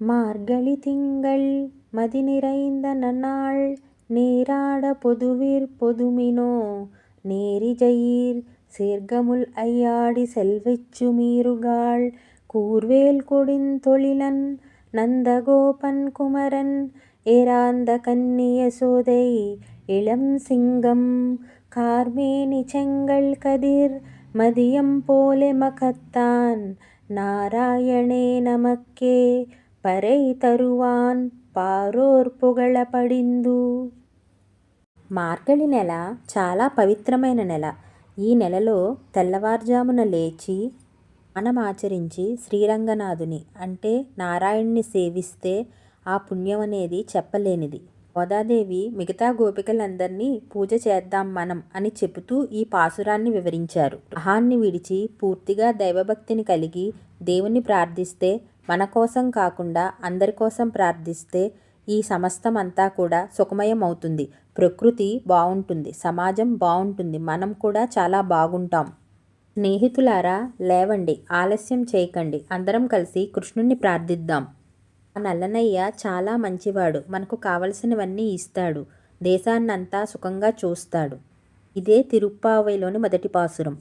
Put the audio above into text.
மார்கழி திங்கள் மதிநிறைந்த நன்னாள் நீராட பொதுவிற் பொதுமினோ நேரிழையீர் சீர்கமுல் ஐயாடி செல்வெச்சு மீறுகாள் கூர்வேல் கொடிந்தொழிலன் நந்தகோபன் குமரன் ஏராந்த கன்னிய சோதை இளம் சிங்கம் கார்மேனி செங்கல் கதிர் மதியம் போலெமக்கத்தான் நாராயணே நமக்கே பறை తరువాన్ పారోర్ పుగళ పడిందు. మార్గళి నెల చాలా పవిత్రమైన నెల. ఈ నెలలో తెల్లవారుజామున లేచి స్నానమాచరించి శ్రీరంగనాథుని అంటే నారాయణ్ణి సేవిస్తే ఆ పుణ్యం అనేది చెప్పలేనిది. గోదాదేవి మిగతా గోపికలందరినీ పూజ చేద్దాం మనం అని చెబుతూ ఈ పాసురాన్ని వివరించారు. గ్రహాన్ని విడిచి పూర్తిగా దైవభక్తిని కలిగి దేవుణ్ణి ప్రార్థిస్తే మన కోసం కాకుండా అందరి కోసం ప్రార్థిస్తే ఈ సమస్తం అంతా కూడా సుఖమయం అవుతుంది ప్రకృతి బాగుంటుంది. సమాజం బాగుంటుంది. మనం కూడా చాలా బాగుంటాం. స్నేహితులారా లేవండి. ఆలస్యం చేయకండి. అందరం కలిసి కృష్ణుణ్ణి ప్రార్థిద్దాం. ఆ నల్లనయ్య చాలా మంచివాడు. మనకు కావలసినవన్నీ ఇస్తాడు. దేశాన్నంతా సుఖంగా చూస్తాడు. ఇదే తిరుప్పావైలోని మొదటి పాసురం.